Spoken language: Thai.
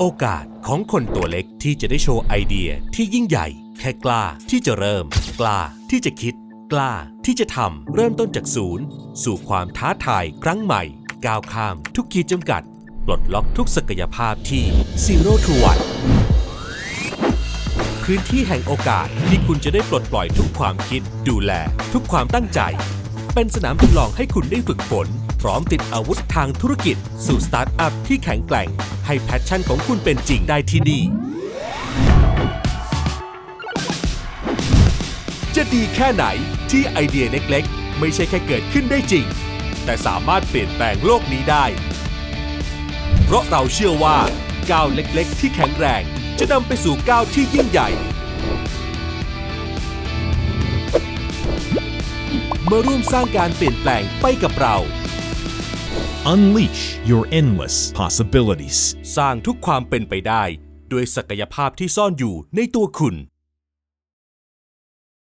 โอกาสของคนตัวเล็กที่จะได้โชว์ไอเดียที่ยิ่งใหญ่ แค่กล้าที่จะเริ่ม กล้าที่จะคิด กล้าที่จะทำเริ่มต้นจากศูนย์ สู่ความท้าทายครั้งใหม่ ก้าวข้ามทุกขีดจำกัด ปลดล็อกทุกศักยภาพที่ Zero to One พื้นที่แห่งโอกาสที่คุณจะได้ปลดปล่อยทุกความคิด ดูแล ทุกความตั้งใจ เป็นสนามทดลองให้คุณได้ฝึกฝน พร้อมติดอาวุธทางธุรกิจ สู่สตาร์ทอัพที่แข็งแกร่ง ให้แพชชั่นของคุณเป็นจริงได้ที่นี่ จะดีแค่ไหนที่ไอเดียเล็กๆ ไม่ใช่แค่เกิดขึ้นได้จริง แต่สามารถเปลี่ยนแปลงโลกนี้ได้ เพราะเราเชื่อว่าก้าวเล็กๆ ที่แข็งแรง จะนำไปสู่ก้าวที่ยิ่งใหญ่ มาร่วมสร้างการเปลี่ยนแปลงไปกับเรา Unleash your endless possibilities. สร้างทุกความเป็นไปได้ ด้วยศักยภาพที่ซ่อนอยู่ในตัวคุณ